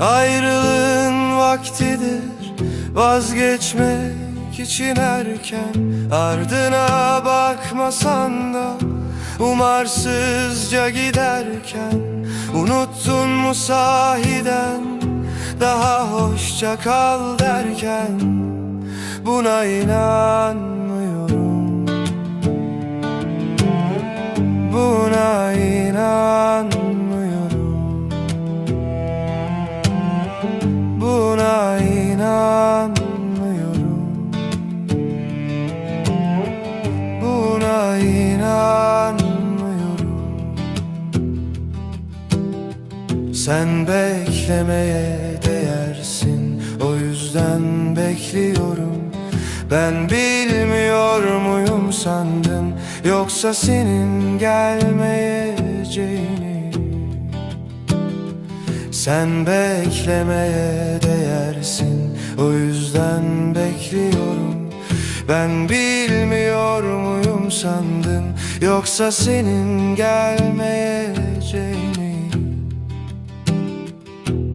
Ayrılığın vaktidir Vazgeçmek için erken. Ardına bakmasan da Umarsızca giderken. Unuttun mu sahiden Daha hoşça kal derken. Buna inanmıyorum Sen beklemeye değersin O yüzden bekliyorum. Ben bilmiyor muyum sandın Yoksa senin gelmeyeceğini? Sen beklemeye değersin O yüzden bekliyorum. Ben bilmiyor muyum sandın Yoksa senin gelmeye